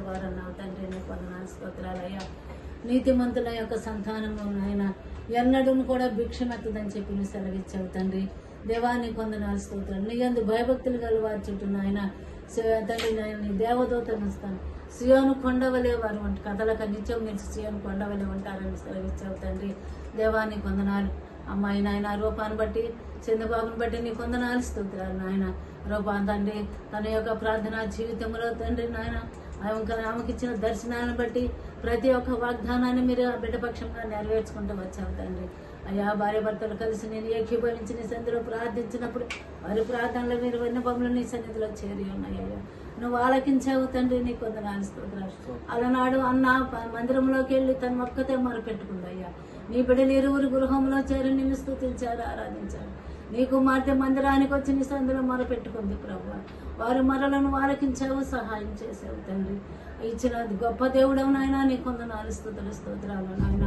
వారు అన్నావు తండ్రి నీ కొందనాలు స్తోత్రాలయ్యా. నీతిమంతుల యొక్క సంతానంలో నాయన ఎన్నడూ కూడా భిక్షమెత్తదని చెప్పి నువ్వు సెలవిచ్చావు తండ్రి. దేవాన్ని కొందనాలు స్తోత్రాలు. నీ ఎందు భయభక్తులు గల వారి చుట్టూ నాయన తండ్రి నాయన నీ దేవదూతను ఇస్తాను సియోను కొండవలే వారు వంటి కథలకు నిత్యం మీరు సియోను కొండవలే ఉంటారని సెలవిచ్చావు తండ్రి. దేవాన్ని కొందనాలు. అమ్మాయి నాయన రూపాన్ని బట్టి చంద్రబాబుని బట్టి నీ కొందనాలు స్తోత్రాలు నాయన. రూపాన్ తండ్రి తన యొక్క ప్రార్థనా జీవితంలో తండ్రి నాయన ఆమెకు ఇచ్చిన దర్శనాన్ని బట్టి ప్రతి ఒక్క వాగ్దానాన్ని మీరు ఆ బిడ్డపక్షంగా నెరవేర్చుకుంటూ వచ్చావు తండ్రి. అయ్యా భార్య భర్తలు కలిసి నేను ఏకీభవించి నీ సన్నిధిలో ప్రార్థించినప్పుడు వారి ప్రార్థనలో మీరు విన్నపములు నీ సన్నిధిలో చేరి ఉన్నాయ్యా నువ్వు ఆలకించావు తండ్రి నీ కొందనాలు స్తోత్రాలు. అలనాడు అన్న మందిరంలోకి వెళ్ళి తన మొక్కతే మొరపెట్టుకుందయ్యా నీ బిడ్డలు ఇరువురు గృహంలో చేరి నిన్ను స్థుతించారు ఆరాధించారు. నీ కుమార్తె మందిరానికి వచ్చి నీ సందులో మొరపెట్టుకుంది ప్రభు వారి మరలను వారకించావు సహాయం చేసావు తండ్రి. ఇచ్చిన గొప్ప దేవుడు నాయన నీ కొందనాలు స్థుతులు స్తోత్రాలు నాయన.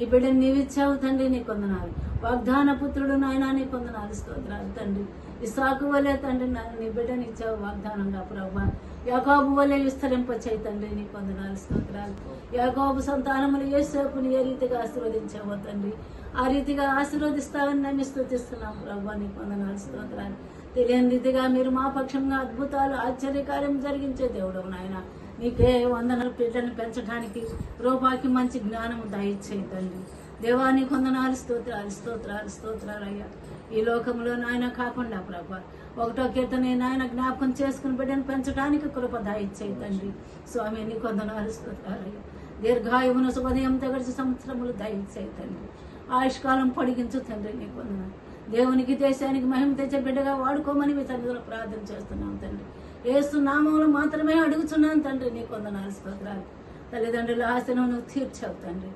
ఈ బిడ్డను నీవిచ్చావు తండ్రి నీ కొందనాలు వాగ్దాన పుత్రుడు నాయన నీ కొందనాలు స్తోత్రాలు తండ్రి. ఇస్రాకు వలే తండ్రి నీ బిడ్డని ఇచ్చావు వాగ్దానంగా ప్రభు. యాకోబు వలె విస్తరింపచేయి తండ్రి నీ కొందనాలు స్తోత్రాలు. యాకోబు సంతానములు ఏసేపుని ఏ రీతిగా ఆశీర్వదించావో తండ్రి? ఆ రీతిగా ఆశీర్వదిస్తావని నన్ను స్థుతిస్తున్నాం ప్రభు. నీ కొందనాలు స్తోత్రాలు. తెలియని రీతిగా మీరు మా పక్షంగా అద్భుతాలు ఆశ్చర్యకార్యం జరిగించే దేవుడు నాయన. నీకే వందనలు బిడ్డను పెంచడానికి రూపాకి మంచి జ్ఞానము తండ్రి. దేవాని కొందనాలు స్తోత్రాలు స్తోత్రాలు స్తోత్రాలు అయ్యా. ఈ లోకంలో నాయన కాకుండా ప్రభా. ఒకటో కీర్తన నాయన జ్ఞాపకం చేసుకుని బిడ్డను పెంచడానికి కృప దయచేయండి స్వామి నీ కొందనాలు స్తోత్రాలు. దీర్ఘాయువును శుభదయం తగడిచి సంవత్సరములు తండ్రి. ఆయుష్కాలం పొడిగించు తండ్రి నీ కొందనాలు. దేవునికి దేశానికి మహిమ తెచ్చే బిడ్డగా వాడుకోమని మీ తల్లిదండ్రులు ప్రార్థన చేస్తున్నాం తండ్రి. ఏసు నామంలో మాత్రమే అడుగుతున్నాను తండ్రి నీ కొందనాలు స్తోత్రాలు. తల్లిదండ్రుల ఆశను నువ్వు తీర్చావు తండ్రి.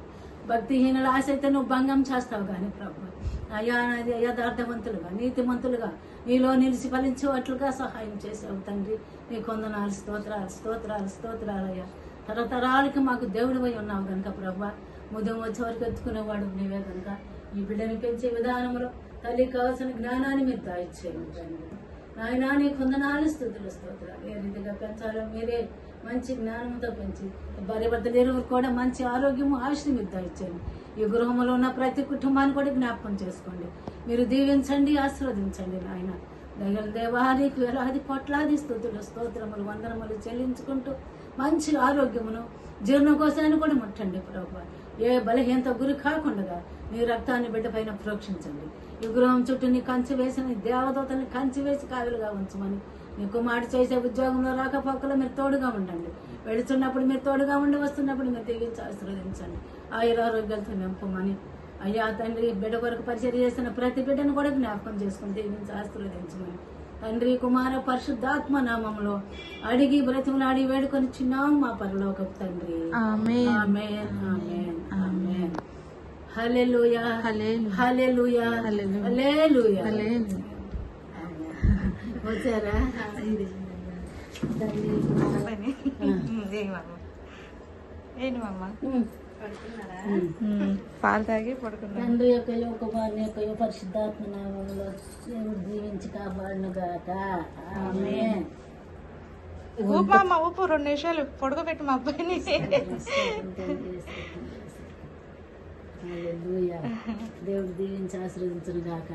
భక్తిహీనుల ఆశ అయితే నువ్వు భంగం చేస్తావు కానీ ప్రభు. అయ్యా అది యథార్థవంతులుగా నీతిమంతులుగా నీలో నిలిచి ఫలించేవట్లుగా సహాయం చేసావు తండ్రి. నీ కొందనాలు స్తోత్రాలు స్తోత్రాలు స్తోత్రాలయ్యా తరతరాలకి మాకు దేవుడివై ఉన్నావు కనుక ప్రభు. ముదం వచ్చే వరకు ఎత్తుకునేవాడు నీవే కనుక ఈ బిడ్డని పెంచే విధానంలో తల్లి కావాల్సిన జ్ఞానాన్ని మీరు దాయిచ్చేయండి తండ్రి. నాయనా నీ కొందనాలు స్థుతులు స్తోత్రాలు ఏ రీతిగా పెంచాలో మీరే మంచి జ్ఞానంతో పెంచి. భార్య భర్తలు కూడా మంచి ఆరోగ్యము ఆయుష్ని మీరు దయచేయండి ఈ గృహంలో ఉన్న ప్రతి కుటుంబాన్ని కూడా జ్ఞాపకం చేసుకోండి. మీరు దీవించండి ఆశీర్వదించండి నాయన. దయగల దేవానికి వేలాది కోట్లాది స్థుతులు స్తోత్రములు వందనములు చెల్లించుకుంటూ మంచి ఆరోగ్యమును జీర్ణకోశాన్ని కూడా ముట్టండి ప్రభు. ఏ బలహీనత గురి కాకుండా నీ రక్తాన్ని బిడ్డపైన ప్రోక్షించండి. ఈ గృహం చుట్టూ నీ కంచి వేసిన నీ దేవదూతని కంచి వేసి కావిలుగా ఉంచమని నీ కుమారుడు చేసే ఉద్యోగంలో రాకపోకలో మీరు తోడుగా ఉండండి. వెళుతున్నప్పుడు మీరు తోడుగా ఉండి వస్తున్నప్పుడు మీరు దీవించి ఆశీర్వదించండి. ఆయురారోగ్యాలతో నింపమని అయ్యా తండ్రి బిడ్డ కొరకు పరిచయం చేసిన ప్రతి బిడ్డను కూడా జ్ఞాపకం చేసుకుని దీవించి ఆశీర్వదించమని. తండ్రి కుమార పరిశుద్ధాత్మ నామంలో అడిగి బ్రతిమలాడి వేడుకొని చిన్నాం మా పరలోకపు తండ్రి. ఆమేన్. ఆమేన్ ఆమేన్ ఆమేన్. వచ్చారా? ఏంటి. పాలు తాగి పడుకున్నాను. తండ్రి యొక్క కుమారుని యొక్క పరిశుద్ధాత్మ నామంలో దేవుడు దీవించి కాపాడును గాక ఆమేన్. ఊపు అమ్మ ఊపు. రెండు నిమిషాలు పడుకోబెట్టి మా అబ్బాయిని. హల్లెలూయా. దేవుడు దీవించి ఆశీర్వదించును గాక?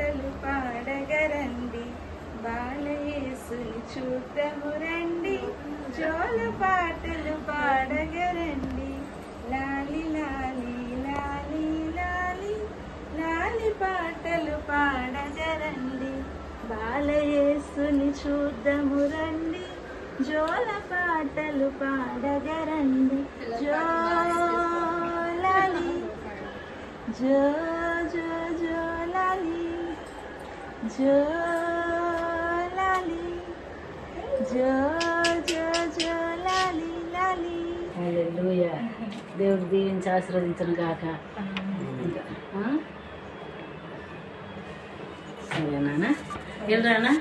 పాటలు పాడగరండి. బాలయేసుని చూద్దాము రండి. జోల పాటలు పాడగరండి. లాలి లాలి లాలి లాలి. లాలి పాటలు పాడగరండి. బాలయేసుని చూద్దాము రండి. జోల పాటలు పాడగరండి. జో లాలి జో జో లాలి జో జో జో లాలి లాలి హల్లెలూయా. దేవుడు దీవించి ఆశీర్వదించును గాక ఆ? సరేనా వెళ్ళరానా